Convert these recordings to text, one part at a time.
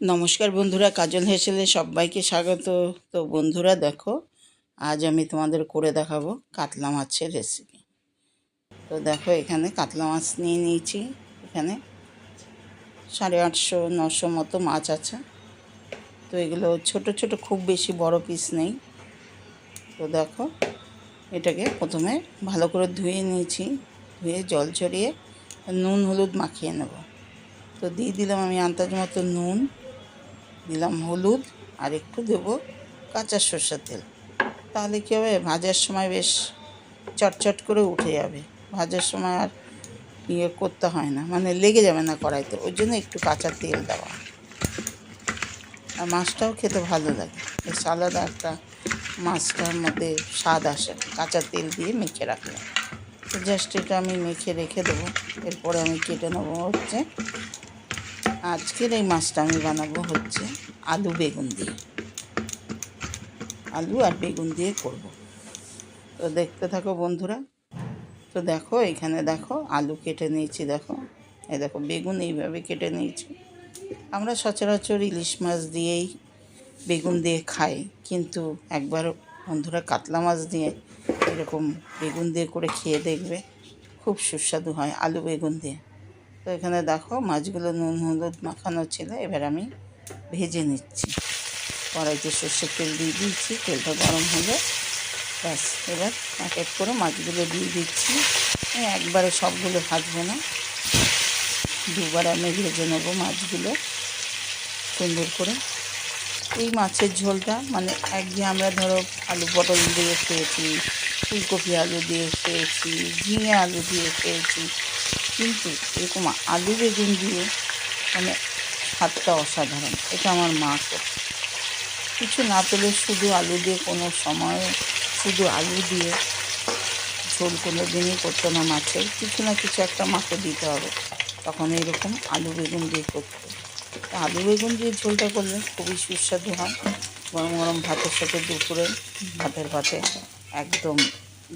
নমস্কার বন্ধুরা, কাজল হেসেলে সবাইকে স্বাগত। তো বন্ধুরা, দেখো, আজ আমি তোমাদের করে দেখাবো কাতলা মাছের রেসিপি তো দেখো, এখানে কাতলা মাছ নিয়ে নিয়েছি। এখানে সাড়ে আটশো, নশো মতো মাছ আছে। তো এগুলো ছোট ছোট, খুব বেশি বড় পিস নেই। তো দেখো, এটাকে প্রথমে ভালো করে ধুয়ে নিয়েছি। ধুয়ে জল ছড়িয়ে নুন, হলুদ মাখিয়ে নেব। তো দিয়ে দিলাম আমি আন্দাজ মতো নুন। দিলাম হলুদ আর একটু দেবো কাঁচা সর্ষের তেল। তাহলে কী হবে? ভাজার সময় বেশ চটচট করে উঠে যাবে। ভাজার সময় আর ইয়ে করতে হয় না। মানে লেগে যাবে না কড়াইতে। ওই জন্য একটু কাঁচা তেল দেওয়া। আর মাছটাও খেতে ভালো লাগে। বেশ আলাদা একটা মাছটার মধ্যে স্বাদ আসে। কাঁচা তেল দিয়ে মেখে রাখলাম জাস্ট এটা আমি মেখে রেখে দেবো। এরপরে আমি কেটে নেব হচ্ছে আজকের এই মাছটা আমি বানাবো হচ্ছে আলু বেগুন দিয়ে। আলু আর বেগুন দিয়ে করব। তো দেখতে থাকো বন্ধুরা। তো দেখো, এখানে দেখো, আলু কেটে নিয়েছি, দেখো। এই দেখো, বেগুন এইভাবে কেটে নিয়েছি। আমরা সচরাচর ইলিশ মাছ দিয়েই বেগুন দিয়ে খাই, কিন্তু একবার বন্ধুরা কাতলা মাছ দিয়ে এরকম বেগুন দিয়ে করে খেয়ে দেখবে, খুব সুস্বাদু হয় আলু বেগুন দিয়ে। তো এখানে দেখো মাছগুলো নুন, হলুদ মাখানো ছিল, এবার আমি ভেজে নিচ্ছি। কড়াইতে সর্ষের তেল দিয়ে দিচ্ছি তেলটা গরম হলে। ব্যাস, এবার এক এক করে মাছগুলো দিয়ে দিচ্ছি। একবারে সবগুলো ভাজবো না। দুবার আমি ভেজে নেব মাছগুলো সুন্দর করে। এই মাছের ঝোলটা মানে একদিন আমরা ধরো আলু পটল দিয়ে খেয়েছি, ফুলকপি আলু দিয়ে খেয়েছি, ঝিঙে আলু দিয়ে খেয়েছি কিন্তু এরকম আলু বেগুন দিয়ে মানে স্বাদটা অসাধারণ। এটা আমার মা করছে কিছু না পেলে শুধু আলু দিয়ে কোনো সময়, শুধু আলু দিয়ে ঝোল কোনো দিনই করতো না মাছের কিছু না কিছু একটা মাকে দিতে হবে। তখন এইরকম আলু বেগুন দিয়ে করতো। আলু বেগুন দিয়ে ঝোলটা করলে খুবই সুস্বাদু হয়। গরম গরম ভাতের সাথে দুপুরে ভাতের ভাতে একদম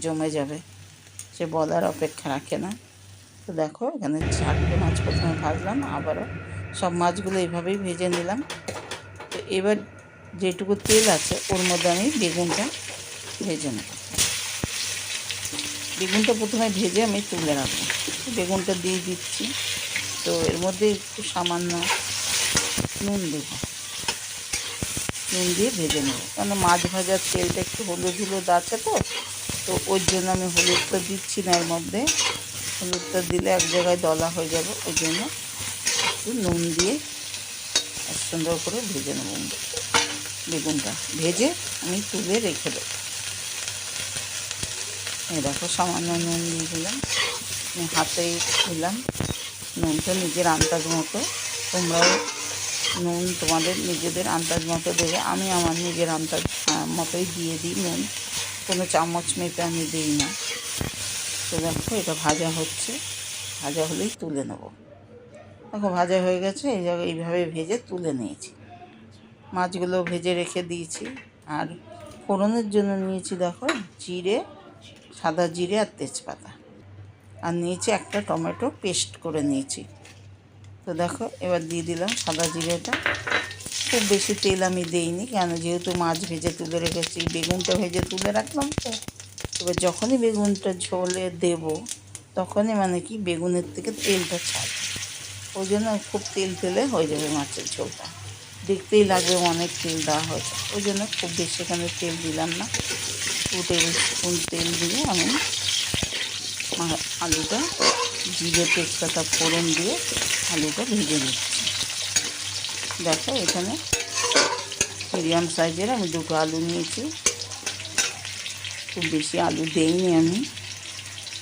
জমে যাবে। সে বলার অপেক্ষা রাখে না। তো দেখো, এখানে চারটে মাছ প্রথমে ভাজলাম, আবারও সব মাছগুলো এইভাবেই ভেজে নিলাম। তো এবার যেটুকু তেল আছে, ওর মধ্যে আমি বেগুনটা ভেজে নেব। বেগুনটা প্রথমে ভেজে আমি তুলে রাখব বেগুনটা দিয়ে দিচ্ছি, তো এর মধ্যে একটু সামান্য নুন দেবো। নুন দিয়ে ভেজে নেব। কেন মাছ ভাজার তেলটা একটু হলুদ হলুদ আছে তো তো ওর জন্য আমি হলুদটা দিচ্ছি না এর মধ্যে। হলুদটা দিলে এক জায়গায় দলা হয়ে যাবে, ওই জন্য একটু নুন দিয়ে সুন্দর করে ভেজে নেব বেগুনটা ভেজে আমি তুলে রেখে দেবো। এই দেখো, সামান্য নুন দিয়ে দিলাম। আমি হাতেই দিলাম নুনটা নিজের আন্দাজ মতো। তোমরাও নুন তোমাদের নিজেদের আন্দাজ মতো দেবে। আমি আমার নিজের আন্দাজ মতোই দিয়ে দিই নুন। কোনো চামচ মেপে আমি দিই না। তো দেখো, এটা ভাজা হচ্ছে। ভাজা হলেই তুলে নেব। দেখো, ভাজা হয়ে গেছে, এই জায়গায় এইভাবে ভেজে তুলে নিয়েছি। মাছগুলো ভেজে রেখে দিয়েছি। আর ফোড়নের জন্য নিয়েছি, দেখো, জিরে, সাদা জিরে আর তেজপাতা। আর নিয়েছি একটা টমেটো পেস্ট করে নিয়েছি। তো দেখো, এবার দিয়ে দিলাম সাদা জিরেটা। খুব বেশি তেল আমি দিইনি, কেন যেহেতু মাছ ভেজে তুলে রেখেছি, বেগুনটা ভেজে তুলে রাখলাম তো। এবার যখনই বেগুনটা ঝোলে দেব, তখনই মানে কি বেগুনের থেকে তেলটা ছাড়বে ওই জন্য খুব তেল তেলে হয়ে যাবে মাছের ঝোলটা। দেখতেই লাগবে অনেক তেল দেওয়া হয়েছে। ওই জন্য খুব বেশি এখানে তেল দিলাম না। টু টেবিল স্পুন তেল দিয়ে আমি আলুটা জিরে তেজপাতা ফোড়ন দিয়ে আলুটা ভেজে নিচ্ছি। দেখো এখানে মিডিয়াম সাইজের আমি দুটো আলু নিয়েছি। খুব বেশি আলু দেইনি আমি।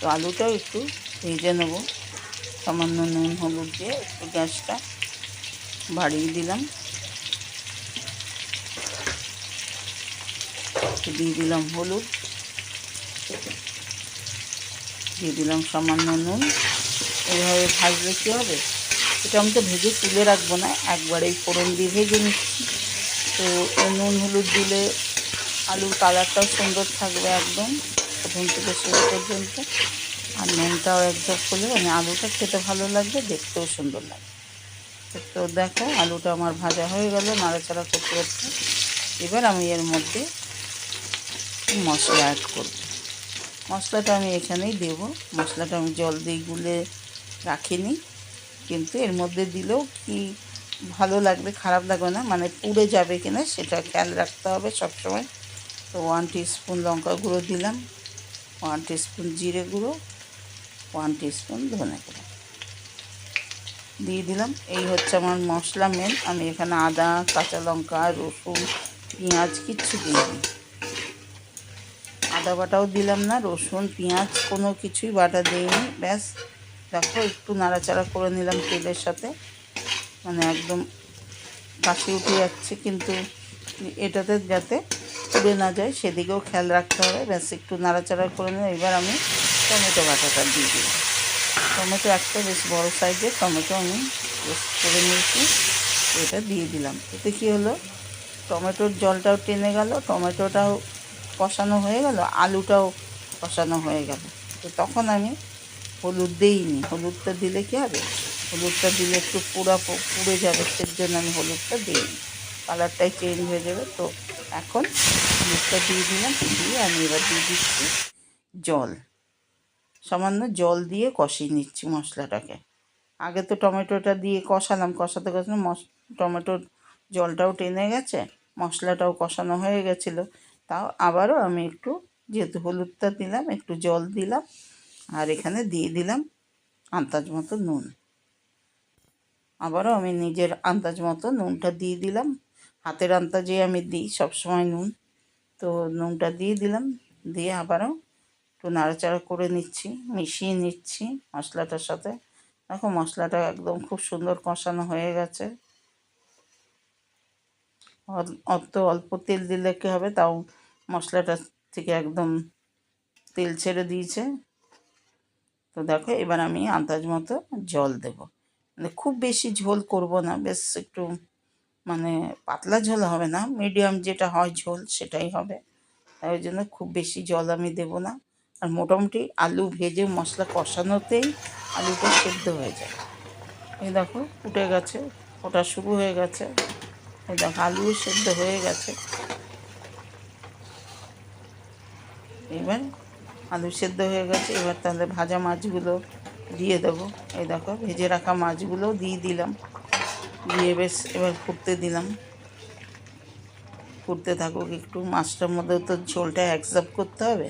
তো আলুটাও একটু ভেজে নেব। সামান্য নুন, হলুদ দিয়ে একটু গ্যাসটা বাড়িয়ে দিলাম। দিয়ে দিলাম হলুদ। দিয়ে দিলাম সামান্য নুন। এইভাবে ভাজলে কী হবে? এটা আমি তো ভেজে তুলে রাখব না, একবারেই ফোড়ন দিয়ে ভেজে নিচ্ছি। তো নুন, হলুদ দিলে আলুর কালারটাও সুন্দর থাকবে একদম, প্রথম থেকে শুরু পর্যন্ত। আর নুনটাও একদম করলে মানে আলুটা খেতে ভালো লাগবে, দেখতেও সুন্দর লাগবে। তো দেখো, আলুটা আমার ভাজা হয়ে গেল, নাড়াচাড়া করতে করতে। এবার আমি এর মধ্যে মশলা অ্যাড করব। মশলাটা আমি এখানেই দেব। মশলাটা আমি জল দিয়ে গুলে রাখিনি, কিন্তু এর মধ্যে দিলেও কি ভালো লাগবে, খারাপ লাগবে না মানে পুড়ে যাবে কিনা সেটা খেয়াল রাখতে হবে সবসময়। তো ওয়ান স্পুন লঙ্কা গুঁড়ো দিলাম ওয়ান স্পুন জিরে গুঁড়ো ওয়ান স্পুন ধনে গুঁড়ো। দিয়ে দিলাম, এই হচ্ছে আমার মশলা মেন আমি এখানে আদা, কাঁচা লঙ্কা, রসুন, পেঁয়াজ কিচ্ছু দিইনি। আদা বাটাও দিলাম না, রসুন, পেঁয়াজ, কোনো কিছুই বাটা দিইনি, ব্যাস। দেখো, একটু নাড়াচাড়া করে নিলাম তেলের সাথে। মানে একদম কাশি উঠে যাচ্ছে, কিন্তু এটাতে যাতে পুড়ে না যায়, সেদিকেও খেয়াল রাখতে হবে। ব্যাস, একটু নাড়াচাড়া করে নিলাম এবার আমি টমেটো বাটাটা দিয়ে দিলাম। টমেটো একটা বেশ বড় সাইজের টমেটো আমি করে নিয়েছি, এটা দিয়ে দিলাম। এতে কী হলো? টমেটোর জলটাও টেনে গেল, টমেটোটাও কষানো হয়ে গেল, আলুটাও কষানো হয়ে গেল। তো তখন আমি হলুদ দিইনি। হলুদটা দিলে কী হবে? হলুদটা দিলে একটু পুরা পুড়ে যাবে সেই জন্য আমি হলুদটা দিইনি। কালারটাই চেঞ্জ হয়ে যাবে। তো এখন হলুদটা দিয়ে দিলাম, দিয়ে আমি এবার দিয়ে দিচ্ছি জল। সামান্য জল দিয়ে কষিয়ে নিচ্ছি মশলাটাকে। আগে তো টমেটোটা দিয়ে কষালাম, কষাতে কষানো মশ, টমেটোর জলটাও টেনে গেছে, মশলাটাও কষানো হয়ে গেছিল। তাও আবারও আমি একটু, যেহেতু হলুদটা দিলাম, একটু জল দিলাম, আর এখানে দিয়ে দিলাম আন্দাজ মতো নুন। আবারও আমি নিজের আন্দাজ মতো নুনটা দিয়ে দিলাম। হাতের আন্দাজে আমি দিই, সবসময় নুন। তো নুনটা দিয়ে দিলাম, দিয়ে আবারও একটু নাড়াচাড়া করে নিচ্ছি, মিশিয়ে নিচ্ছি মশলাটার সাথে। দেখো মশলাটা একদম খুব সুন্দর কষানো হয়ে গেছে। অত অল্প তেল দিলে কী হবে? তাও মশলাটা থেকে একদম তেল ছেড়ে দিয়েছে। তো দেখো এবার আমি আন্দাজ মতো জল দেব। মানে খুব বেশি ঝোল করব না, বেশ একটু মানে পাতলা ঝোল হবে না মিডিয়াম যেটা হয় ঝোল সেটাই হবে। তাই ওই জন্য খুব বেশি জল আমি দেব না। আর মোটামুটি আলু ভেজে মশলা কষানোতেই আলুটা সেদ্ধ হয়ে যায়। এই দেখো ফুটে গেছে, ফোটা শুরু হয়ে গেছে। এই দেখো আলু সেদ্ধ হয়ে গেছে। এবার আলু সেদ্ধ হয়ে গেছে, এবার তাহলে ভাজা মাছগুলো দিয়ে দেবো। এই দেখো ভেজে রাখা মাছগুলো দিয়ে দিলাম। দিয়ে বেশ এবার ফুটতে দিলাম। ফুটতে থাকুক একটু, মাছটার মধ্যে তো ঝোলটা অ্যাকসেপ্ট করতে হবে।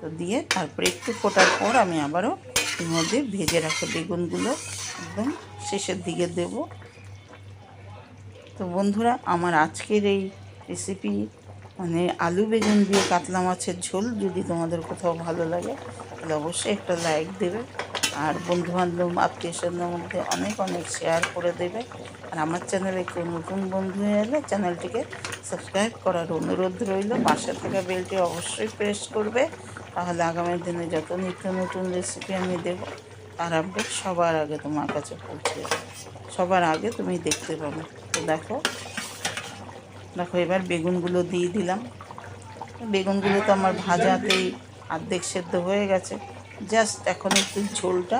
তো দিয়ে তারপরে একটু ফোটার পর আমি আবারও এর মধ্যে ভেজে রাখা বেগুনগুলো একদম শেষের দিকে দেব। তো বন্ধুরা, আমার আজকের এই রেসিপি মানে আলু বেগুন দিয়ে কাতলা মাছের ঝোল যদি তোমাদের কোথাও ভালো লাগে, তাহলে অবশ্যই একটা লাইক দেবে। আর বন্ধুবান্ধব আত্মীয় স্বজনের মধ্যে অনেক অনেক শেয়ার করে দেবে। আর আমার চ্যানেলে কেউ নতুন বন্ধু হয়ে এলে চ্যানেলটিকে সাবস্ক্রাইব করার অনুরোধ রইল। পাশে থাকা বেলটি অবশ্যই প্রেস করবে। তাহলে আগামী দিনে যত নিত্য নতুন রেসিপি আমি দেব, তার আপডেট সবার আগে তোমার কাছে পৌঁছে সবার আগে তুমি দেখতে পাবে। তো দেখো দেখো এবার বেগুনগুলো দিয়ে দিলাম। বেগুনগুলো তো আমার ভাজাতেই অর্ধেক সেদ্ধ হয়ে গেছে। জাস্ট এখন একটু ঝোলটা,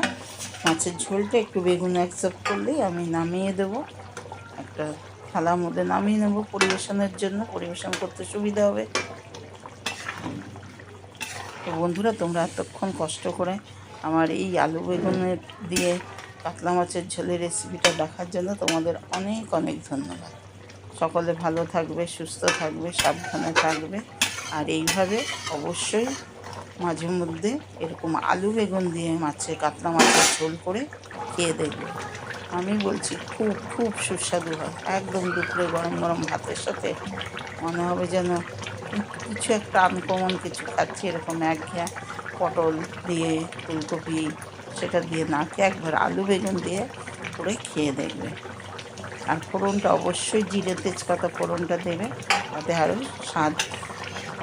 মাছের ঝোলটা, একটু বেগুন অ্যাকসেপ্ট করলেই আমি নামিয়ে দেবো। একটা থালার মধ্যে নামিয়ে নেব পরিবেশনের জন্য, পরিবেশন করতে সুবিধা হবে। তো বন্ধুরা, তোমরা এতক্ষণ কষ্ট করে আমার এই আলু বেগুনের দিয়ে কাতলা মাছের ঝোলের রেসিপিটা দেখার জন্য তোমাদের অনেক অনেক ধন্যবাদ। সকলে ভালো থাকবে, সুস্থ থাকবে, সাবধানে থাকবে। আর এইভাবে অবশ্যই মাঝে মধ্যে এরকম আলু বেগুন দিয়ে মাছের, কাতলা মাছের ঝোল করে খেয়ে দেখবে। আমি বলছি, খুব খুব সুস্বাদু হয়। একদম দুপুরে গরম গরম ভাতের সাথে মনে হবে যেন কিছু একটা আনকমন কিছু খাচ্ছি, এরকম এক একঘেয়া পটল দিয়ে ফুলকপি সেটা দিয়ে না খেয়ে একবার আলু বেগুন দিয়ে করে খেয়ে দেখবে। আর ফোড়নটা অবশ্যই জিরে তেজপাতা ফোড়নটা দেবে, তাতে আরও স্বাদ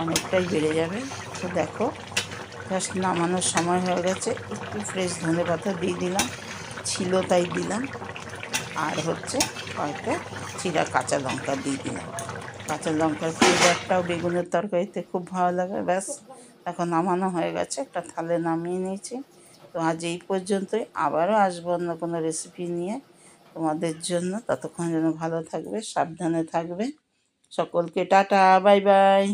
অনেকটাই বেড়ে যাবে। তো দেখো জাস্ট নামানোর সময় হয়ে গেছে, একটু ফ্রেশ ধনে পাতা দিয়ে দিলাম, ছিল তাই দিলাম। আর হচ্ছে কয়েকটা চিরা কাঁচা লঙ্কা দিয়ে দিলাম। কাঁচা লঙ্কার ফ্লেভারটাও বেগুনের তরকারিতে খুব ভালো লাগে, ব্যাস। এখন নামানো হয়ে গেছে, একটা থালে নামিয়ে নিয়েছি। তো আজ এই পর্যন্তই, আবারও আসব অন্য কোনো রেসিপি নিয়ে। তোমাদের জন্য ততক্ষণ যেন ভালো থাকবে, সাবধানে থাকবে। সকলকে টাটা বাই বাই